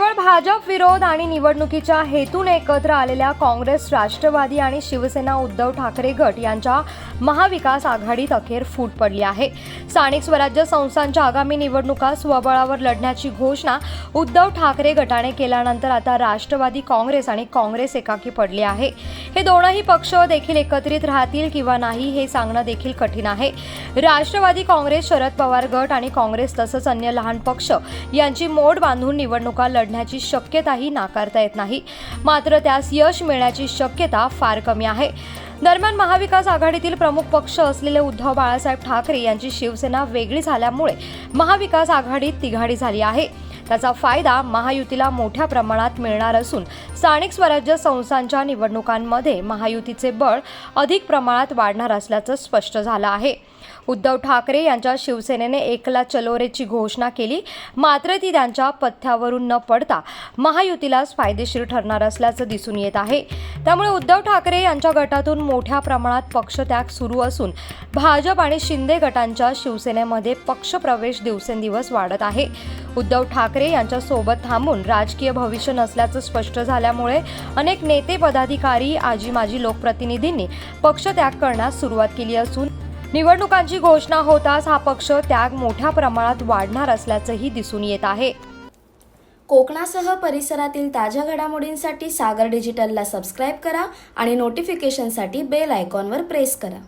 भाजप विरोध आणि निवडणुकीच्या हेतूने एकत्र आलेल्या काँग्रेस राष्ट्रवादी आणि शिवसेना उद्धव ठाकरे गट यांच्या महाविकास आघाडीत अखेर फूट पडली आहे. स्थानिक स्वराज्य संस्थांच्या आगामी निवडणुका स्वबळावर लढण्याची घोषणा उद्धव ठाकरे गटाने केल्यानंतर आता राष्ट्रवादी काँग्रेस आणि काँग्रेस एकाकी पडले आहे. हे दोनही पक्ष देखील एकत्रित राहतील किंवा नाही हे सांगणं देखील कठीण आहे. राष्ट्रवादी काँग्रेस शरद पवार गट आणि काँग्रेस तसंच अन्य लहान पक्ष यांची मोड बांधून निवडणुका लढ पडण्याची शक्यताही नाकारता येत नाही. मात्र त्यास यश मिळण्याची शक्यता फार कमी आहे. दरम्यान महाविकास आघाडीतील प्रमुख पक्ष असलेले उद्धव बाळासाहेब ठाकरे यांची शिवसेना वेगळी झाल्यामुळे महाविकास आघाडीत तिघाडी झाली आहे. त्याचा फायदा महायुतीला मोठ्या प्रमाणात मिळणार असून स्थानिक स्वराज्य संस्थांच्या निवडणुकांमध्ये महायुतीचे बळ अधिक प्रमाणात वाढणार असल्याचं स्पष्ट झालं आहे. उद्धव ठाकरे यांच्या शिवसेनेने एकला चलोरेची घोषणा केली मात्र ती त्यांच्या पथ्यावरून न पडता महायुतीलाच फायदेशीर ठरणार असल्याचं दिसून येत आहे. त्यामुळे उद्धव ठाकरे यांच्या गटातून मोठ्या प्रमाणात पक्षत्याग सुरू असून भाजप आणि शिंदे गटांच्या शिवसेनेमध्ये पक्षप्रवेश दिवसेंदिवस वाढत आहे. उद्धव ठाकरे यांच्यासोबत थांबून राजकीय भविष्य नसल्याचं स्पष्ट झाल्यामुळे अनेक नेते पदाधिकारी आजी माजी लोकप्रतिनिधींनी पक्ष त्याग करण्यास सुरुवात केली असून निवडणुकांची घोषणा होताच हा पक्ष त्याग मोठ्या प्रमाणात वाढणार असल्याचंही दिसून येत आहे. कोकणासह परिसरातील ताज्या घडामोडींसाठी सागर डिजिटलला सबस्क्राईब करा आणि नोटिफिकेशनसाठी बेल आयकॉनवर प्रेस करा.